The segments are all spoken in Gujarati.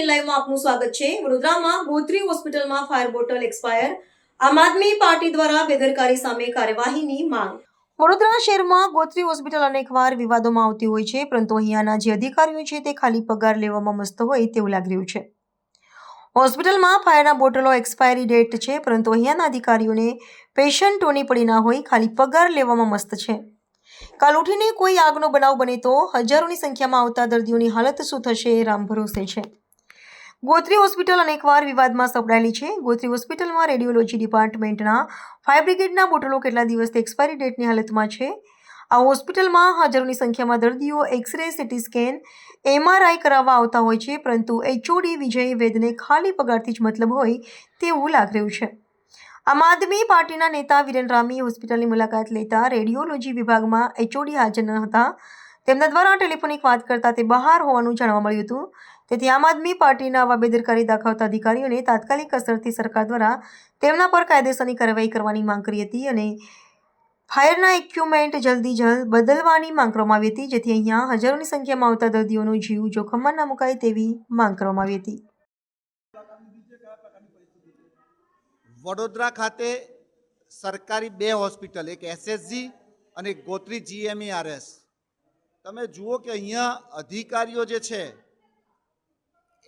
એટીન લાઈવમાં આપનું સ્વાગત છે. વડોદરામાં ગોત્રી હોસ્પિટલમાં ફાયર બોટલ એક્સપાયર. આમ આદમી પાર્ટી દ્વારા બેદરકારી સામે કાર્યવાહીની માંગ. વડોદરા શહેરમાં ગોત્રી હોસ્પિટલ અનેકવાર વિવાદોમાં આવતી હોય છે, પરંતુ અહીંયાના જે અધિકારીઓ છે તે ખાલી પગાર લેવામાં મસ્ત હોય તેવું લાગી રહ્યું છે. હોસ્પિટલમાં ફાયરના બોટલો એક્સપાયરી ડેટ છે, પરંતુ અહીંયાના અધિકારીઓને પેશન્ટોની પડી ના હોય, ખાલી પગાર લેવામાં મસ્ત છે. કાલ ઉઠીને કોઈ આગનો બનાવ બને તો હજારોની સંખ્યામાં આવતા દર્દીઓની હાલત શું થશે રામ ભરોસે છે. ગોત્રી હોસ્પિટલ અનેકવાર વિવાદમાં સપડાયેલી છે. ગોત્રી હોસ્પિટલમાં રેડિયોલોજી ડિપાર્ટમેન્ટના ફાયર બ્રિગેડના બોટલો કેટલા દિવસથી એક્સપાયરી ડેટની હાલતમાં છે? આ હોસ્પિટલમાં હાજરોની સંખ્યામાં દર્દીઓ એક્સરે, સિટી સ્કેન, એમઆરઆઈ કરાવવા આવતા હોય છે, પરંતુ એચઓડી વિજય વેદને ખાલી પગારથી જ મતલબ હોય તેવું લાગ રહ્યું છે. આમ આદમી પાર્ટીના નેતા વિરેન રામી હોસ્પિટલની મુલાકાત લેતા રેડિયોલોજી વિભાગમાં એચઓડી હાજર ન હતા. તેમના દ્વારા ટેલિફોનિક વાત કરતા તે બહાર હોવાનું જાણવા મળ્યું હતું. તેથી આમ આદમી પાર્ટીના આવા બેદરકારી દાખવતા અધિકારીઓને તાત્કાલિક અસરથી સરકાર દ્વારા તેમના પર કાયદેસરની કાર્યવાહી કરવાની માંગ કરી હતી અને ફાયરના ઇક્વિપમેન્ટ જલ્દી જલ્દ બદલવાની માંગ કરવામાં આવી હતી, જેથી અહીંયા હજારોની સંખ્યામાં આવતા દર્દીઓનો જીવ જોખમમાં ન મુકાય તેવી માંગ કરવામાં આવી હતી. વડોદરા ખાતે સરકારી બે હોસ્પિટલ, એક એસએસજી અને ગોત્રી જીએમઈઆરએસ તમે જુઓ કે અહીંયા અધિકારીઓ જે છે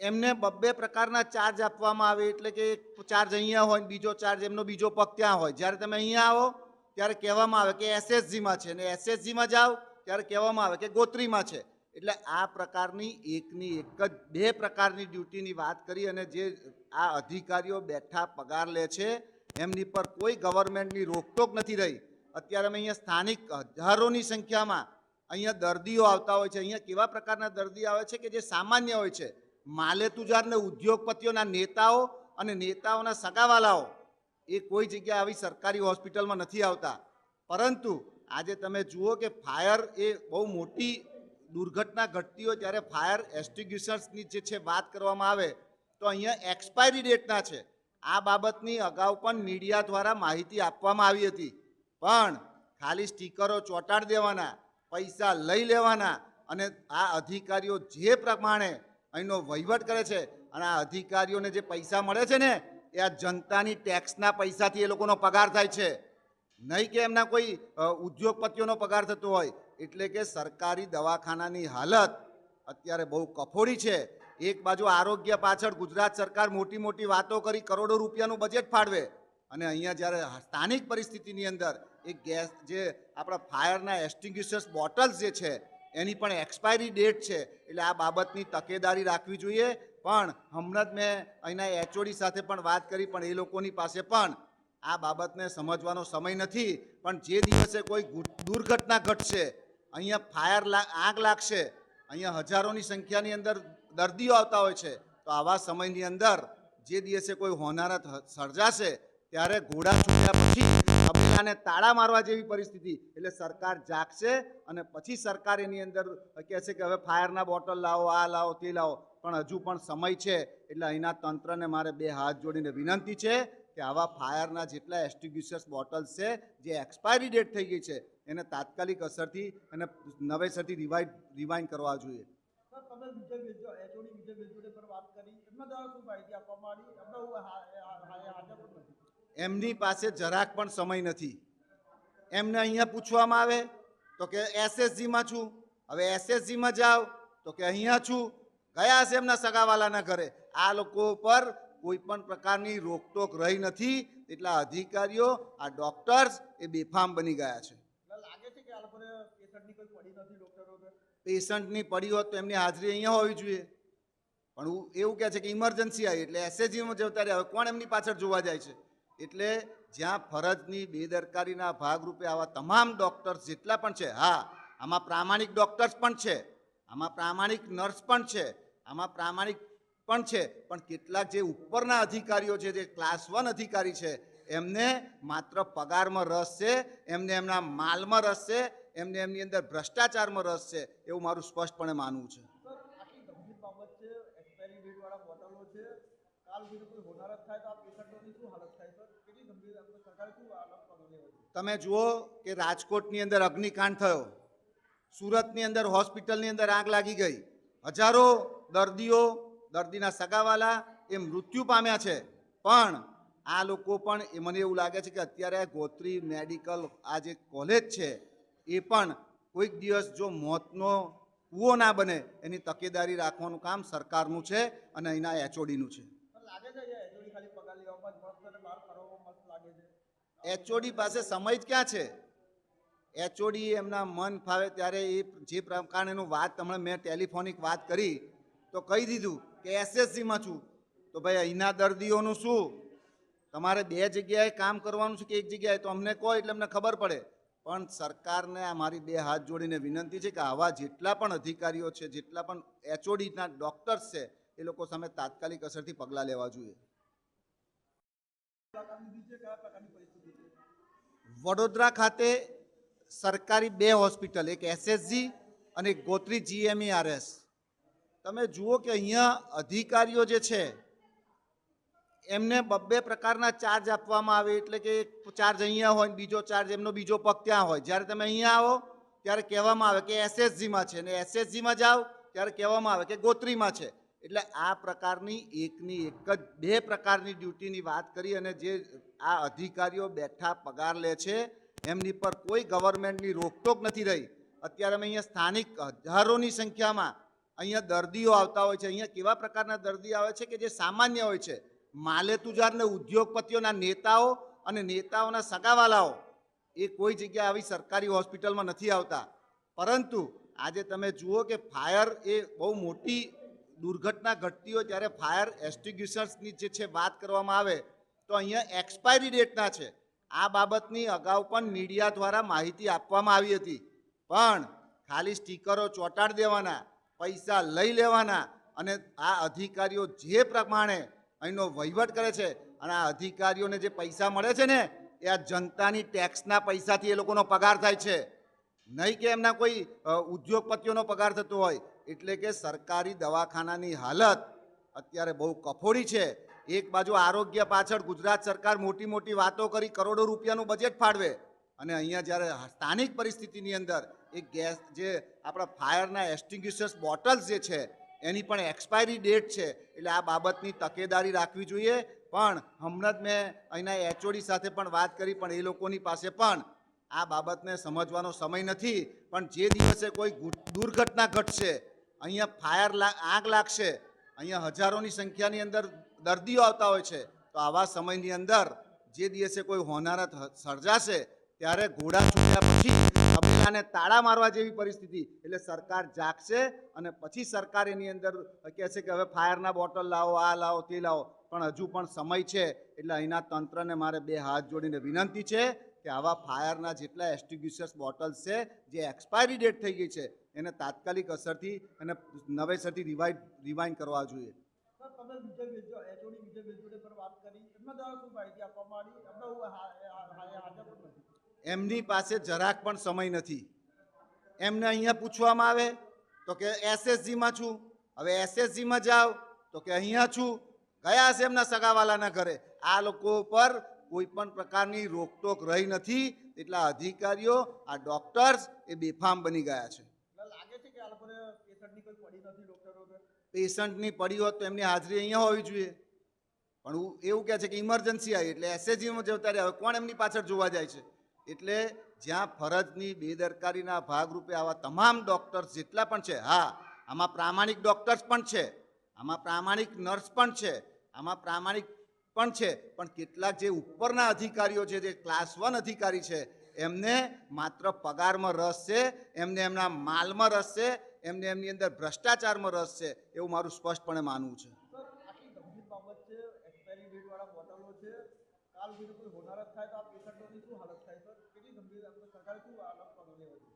એમને બબ્બે પ્રકારના ચાર્જ આપવામાં આવે એટલે કે એક ચાર્જ અહીંયા હોય બીજો ચાર્જ એમનો બીજો પગ ત્યાં હોય. જ્યારે તમે અહીંયા આવો, ત્યારે કહેવામાં આવે કે એસએસજીમાં છે. ને એસએસજીમાં જાઓ, ત્યારે કહેવામાં આવે કે ગોત્રીમાં છે. એટલે આ પ્રકારની એકની એક જ, બે પ્રકારની ડ્યુટીની વાત કરી અને જે આ અધિકારીઓ બેઠા પગાર લે છે, એમની પર કોઈ ગવર્મેન્ટની રોકટોક નથી રહી. અત્યારે અમે અહીંયા સ્થાનિક હજારોની સંખ્યામાં અહીંયા દર્દીઓ આવતા હોય છે. અહીંયા કેવા પ્રકારના દર્દી આવે છે કે જે સામાન્ય હોય છે? માલે તુજાર ઉદ્યોગપતિઓના નેતાઓ અને નેતાઓના સગાવાલાઓ, એ કોઈ જગ્યા આવી સરકારી હોસ્પિટલમાં નથી આવતા. પરંતુ આજે તમે જુઓ કે ફાયર એ બહુ મોટી દુર્ઘટના ઘટતી હોય ત્યારે ફાયર એસ્ટિગ્યુશન્સની જે છે વાત કરવામાં આવે, તો અહીંયા એક્સપાયરી ડેટના છે. આ બાબતની અગાઉ પણ મીડિયા દ્વારા માહિતી આપવામાં આવી હતી. પણ ખાલી સ્ટીકરો ચોંટાડી દેવાના, પૈસા લઈ લેવાના અને આ અધિકારીઓ જે પ્રમાણે અહીંનો વહીવટ કરે છે અને આ અધિકારીઓને જે પૈસા મળે છે ને, એ આ જનતાની ટેક્સના પૈસાથી એ લોકોનો પગાર થાય છે. નહીં કે એમના કોઈ ઉદ્યોગપતિઓનો પગાર થતો હોય. એટલે કે સરકારી દવાખાનાની હાલત અત્યારે બહુ કફોડી છે. એક બાજુ આરોગ્ય પાછળ ગુજરાત સરકાર મોટી મોટી વાતો કરી કરોડો રૂપિયાનું બજેટ ફાળવે. અને અહીંયા જ્યારે સ્થાનિક પરિસ્થિતિની અંદર એક ગેસ જે આપણા ફાયરના એસ્ટિંગ્યુશર્સ બોટલ્સ જે છે એની પણ એક્સપાયરી ડેટ છે, એટલે આ બાબતની તકેદારી રાખવી જોઈએ. પણ હમણાં જ મેં અહીંના એચઓડી સાથે પણ વાત કરી, પણ એ લોકોની પાસે પણ આ બાબતને સમજવાનો સમય નથી. પણ જે દિવસે કોઈ દુર્ઘટના ઘટશે, અહીંયા ફાયર આગ લાગશે, અહીંયા હજારોની સંખ્યાની અંદર દર્દીઓ આવતા હોય છે, તો આવા સમયની અંદર જે દિવસે કોઈ હોનારત સર્જાશે ત્યારે ઘોડા છૂટ્યા પછી તબેલાને તાળા મારવા જેવી પરિસ્થિતિ. એટલે સરકાર જાગશે અને પછી સરકાર એની અંદર કહેશે કે હવે ફાયરના બોટલ લાવો, આ લાવો, તે લાવો. પણ હજુ પણ સમય છે. એટલે અહીંના તંત્રને મારે બે હાથ જોડીને વિનંતી છે કે આવા ફાયરના જેટલા એસ્ટિગ્યુશર્સ બોટલ્સ છે, જે એક્સપાયરી ડેટ થઈ ગઈ છે, એને તાત્કાલિક અસરથી અને નવેસરથી રિવાઇડ રિવાઇન કરવા જોઈએ. તમે વિજય વેજો એચઓડી વિજય પર વાત કરી. એમના દ્વારા શું માહિતી આપવામાં આવી એમના હું હા- હા- હા- હાજર પણ નથી એમની પાસે જરાક પણ સમય નથી. એમને અહીંયા પૂછવામાં આવે તો કે એસએસજીમાં છું. હવે એસએસજીમાં જાઓ તો કે અહીંયા છું. ગયા હશે એમના સગાવાલાના ઘરે. આ લોકો પર કોઈ પણ પ્રકારની રોકટોક રહી નથી. એટલા અધિકારીઓ આ ડોક્ટર્સ એ બેફામ બની ગયા છે. લાગે છે કે પેશન્ટની કોઈ પડી નથી પેશન્ટની પડી હોત તો એમની હાજરી અહીંયા હોવી જોઈએ. પણ એવું કહે છે કે ઇમરજન્સી આવી એટલે એસએજીમાં જતા રહ્યા. હવે કોણ એમની પાછળ જોવા જાય છે? એટલે જ્યાં ફરજની બેદરકારીના ભાગરૂપે આવા તમામ ડૉક્ટર્સ જેટલા પણ છે, હા, આમાં પ્રામાણિક ડૉક્ટર્સ પણ છે, આમાં પ્રામાણિક નર્સ પણ છે, આમાં પ્રામાણિક પણ છે, પણ કેટલાક જે ઉપરના અધિકારીઓ છે, જે ક્લાસ વન અધિકારી છે, એમને માત્ર પગારમાં રસ છે, એમને એમના માલમાં રસ છે, એમને એમની અંદર ભ્રષ્ટાચારમાં રસ છે, એવું મારું સ્પષ્ટપણે માનવું છે સર આટલી ગંભીર બાબત છે એક્સપાયરી ડેટ વાળા બોટલો છે કાલ સુધી કોઈ હોનારત થાય તો આ પેશન્ટોની શું હાલત થાય સર કેટલી ગંભીર આપણે સરકારે શું હાલત પગલું લેવા જોઈએ તમે જુઓ કે રાજકોટની અંદર અગ્નિકાંડ થયો. સુરતની અંદર હોસ્પિટલની અંદર આગ લાગી ગઈ. હજારો દર્દીઓ, દર્દીના સગાવાલા એ મૃત્યુ પામ્યા છે. પણ આ લોકો પણ મને એવું લાગે છે કે અત્યારે ગોત્રી મેડિકલ આ જે કોલેજ છે, એ પણ કોઈક દિવસ જો મોતનો કૂવો ના બને, એની તકેદારી રાખવાનું કામ સરકારનું છે અને અહીંના એચઓડીનું છે કે એચઓડી ખાલી પગાર લેવામાં જ મસ્ત અને બહાર ફરવામાં મસ્ત લાગે છે એચઓડી પાસે સમય જ ક્યાં છે? એચઓડી એમના મન ફાવે ત્યારે એ જે પ્રકારનું વાત તમને મેં ટેલિફોનિક વાત કરી, તો કહી દીધું કે એસએસસીમાં છું. તો ભાઈ અહીંના દર્દીઓનું શું? તમારે બે જગ્યાએ કામ કરવાનું છે કે એક જગ્યાએ? તો અમને કહો એટલે અમને ખબર પડે. પણ સરકારને આ મારી બે હાથ જોડીને વિનંતી છે કે આવા જેટલા પણ અધિકારીઓ છે, જેટલા પણ એચઓડીના ડૉક્ટર્સ છે, એ લોકો સામે તાત્કાલિક અસરથી પગલાં લેવા જોઈએ મુલાકાત લીધી છે કયા પ્રકારની પરિસ્થિતિ છે વડોદરા ખાતે સરકારી બે હોસ્પિટલ, એક એસએસજી અને ગોત્રી જીએમઈઆરએસ તમે જુઓ કે અહીંયા અધિકારીઓ જે છે, એમને બબ્બે પ્રકારના ચાર્જ આપવામાં આવે, એટલે કે એક ચાર્જ અહીંયા હોય બીજો ચાર્જ એમનો બીજો પગ ત્યાં હોય. જ્યારે તમે અહીંયા આવો, ત્યારે કહેવામાં આવે કે એસએસજીમાં છે. ને એસએસજીમાં જાઓ, ત્યારે કહેવામાં આવે કે ગોત્રીમાં છે. એટલે આ પ્રકારની એકની એક જ, બે પ્રકારની ડ્યુટીની વાત કરી અને જે આ અધિકારીઓ બેઠા પગાર લે છે, એમની પર કોઈ ગવર્મેન્ટની રોકટોક નથી રહી. અત્યારે અમે અહીંયા સ્થાનિક હજારોની સંખ્યામાં અહીંયા દર્દીઓ આવતા હોય છે. અહીંયા કેવા પ્રકારના દર્દી આવે છે કે જે સામાન્ય હોય છે? માલે તુજાર ઉદ્યોગપતિઓના નેતાઓ અને નેતાઓના સગાવાલાઓ, એ કોઈ જગ્યાએ આવી સરકારી હોસ્પિટલમાં નથી આવતા. પરંતુ આજે તમે જુઓ કે ફાયર એ બહુ મોટી દુર્ઘટના ઘટતી હોય ત્યારે ફાયર એસ્ટિગ્યુશન્સની જે છે વાત કરવામાં આવે તો અહીંયા એક્સપાયરી ડેટના છે. આ બાબતની અગાઉ પણ મીડિયા દ્વારા માહિતી આપવામાં આવી હતી. પણ ખાલી સ્ટીકરો ચોંટાડી દેવાના, પૈસા લઈ લેવાના અને આ અધિકારીઓ જે પ્રમાણે અહીંનો વહીવટ કરે છે અને આ અધિકારીઓને જે પૈસા મળે છે ને, એ આ જનતાની ટેક્સના પૈસાથી એ લોકોનો પગાર થાય છે. નહીં કે એમના કોઈ ઉદ્યોગપતિઓનો પગાર થતો હોય. એટલે કે સરકારી દવાખાનાની હાલત અત્યારે બહુ કફોડી છે. એક બાજુ આરોગ્ય પાછળ ગુજરાત સરકાર મોટી મોટી વાતો કરી કરોડો રૂપિયાનું બજેટ ફાળવે. અને અહીંયા જ્યારે સ્થાનિક પરિસ્થિતિની અંદર એક ગેસ જે આપણા ફાયરના એસ્ટિંગ્યુશર્સ બોટલ્સ જે છે, એની પણ એક્સપાયરી ડેટ છે, એટલે આ બાબતની તકેદારી રાખવી જોઈએ. પણ હમણાં જ મેં અહીંના એચઓડી સાથે પણ વાત કરી, પણ એ લોકોની પાસે પણ આ બાબતને સમજવાનો સમય નથી. પણ જે દિવસે કોઈ દુર્ઘટના ઘટશે, અહીંયા ફાયર આગ લાગશે, અહીંયા હજારોની સંખ્યાની અંદર દર્દીઓ આવતા હોય છે, તો આવા સમયની અંદર જે દિવસે કોઈ હોનારત સર્જાશે, ત્યારે ઘોડા છૂટ્યા પછી તબેલાને તાળા મારવા જેવી પરિસ્થિતિ, એટલે સરકાર જાગશે અને પછી સરકાર એની અંદર કહે છે કે હવે ફાયરના બોટલ લાવો, આ લાવો, તે લાવો. પણ હજુ પણ સમય છે, એટલે અહીંના તંત્રને મારે બે હાથ જોડીને વિનંતી છે કે આવા ફાયરના જેટલા એસ્ટિગ્યુશર્સ બોટલ્સ છે, જે એક્સપાયરી ડેટ થઈ ગઈ છે, એને તાત્કાલિક અસરથી અને નવેસરથી રિવાઇડ રિવાઇન્ડ કરવા જોઈએ. તમે વિજય વેજો એચઓડી વિજય વેજોડે પર વાત કરી. એમના દ્વારા શું માહિતી આપવામાં આવી? હા- હાજર પણ નથી. એમની પાસે જરાક પણ સમય નથી. એમને અહીંયા પૂછવામાં આવે, તો કે એસએસજીમાં છું. હવે એસએસજીમાં જાઓ, તો કે અહીંયા છું. ગયા હશે એમના સગાવાલાના ઘરે. આ લોકો પર કોઈ પણ પ્રકારની રોકટોક રહી નથી. એટલા અધિકારીઓ, આ ડોક્ટર્સ એ બેફામ બની ગયા છે એટલે લાગે છે કે આ લોકોને પેશન્ટની પડી હોત તો એમની હાજરી અહીંયા હોવી જોઈએ. પણ એવું કહે છે કે ઇમરજન્સી આવી એટલે એસએજીમાં જતા રહ્યા કોણ એમની પાછળ જોવા જાય છે? એટલે જ્યાં ફરજની બેદરકારીના ભાગરૂપે આવા તમામ ડૉક્ટર્સ જેટલા પણ છે, હા, આમાં પ્રામાણિક ડૉક્ટર્સ પણ છે, આમાં પ્રામાણિક નર્સ પણ છે, આમાં પ્રામાણિક પણ છે, પણ કેટલાક જે ઉપરના અધિકારીઓ છે, જે ક્લાસ વન અધિકારી છે, એમને માત્ર પગારમાં રસ છે, એમને એમના માલમાં રસ છે એમને એમની અંદર ભ્રષ્ટાચારમાં રસ છે એવું મારું સ્પષ્ટપણે માનવું છે.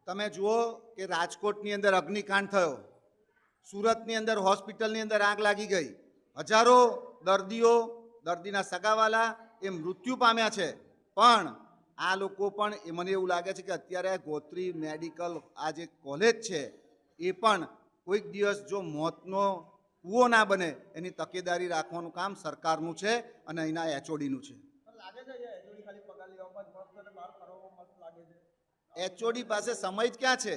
તમે જુઓ કે રાજકોટની અંદર અગ્નિકાંડ થયો. સુરતની અંદર હોસ્પિટલની અંદર આગ લાગી ગઈ. હજારો દર્દીઓ દર્દીના સગાવાલા એ મૃત્યુ પામ્યા છે. પણ આ લોકો પણ મને એવું લાગે છે કે અત્યારે ગોત્રી મેડિકલ આ જે કોલેજ છે એ પણ કોઈક દિવસ જો મોતનો કૂવો ના બને, એની તકેદારી રાખવાનું કામ સરકારનું છે અને અહીંના એચઓડીનું છે. એચઓડી પાસે સમય જ ક્યાં છે?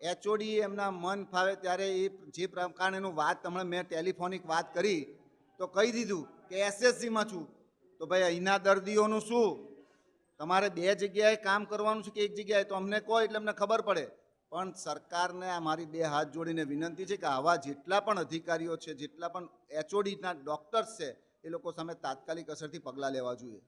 એચઓડી એમના મન ફાવે ત્યારે એ જે પ્રકારનું વાત તમને મેં ટેલિફોનિક વાત કરી, તો કહી દીધું કે એસએસસીમાં છું. તો ભાઈ અહીંના દર્દીઓનું શું? તમારે બે જગ્યાએ કામ કરવાનું છે કે એક જગ્યાએ? તો અમને કહો એટલે અમને ખબર પડે. પણ સરકારને આ મારી બે હાથ જોડીને વિનંતી છે કે આવા જેટલા પણ અધિકારીઓ છે, જેટલા પણ એચઓડીના ડૉક્ટર્સ છે, એ લોકો સામે તાત્કાલિક અસરથી પગલાં લેવા જોઈએ.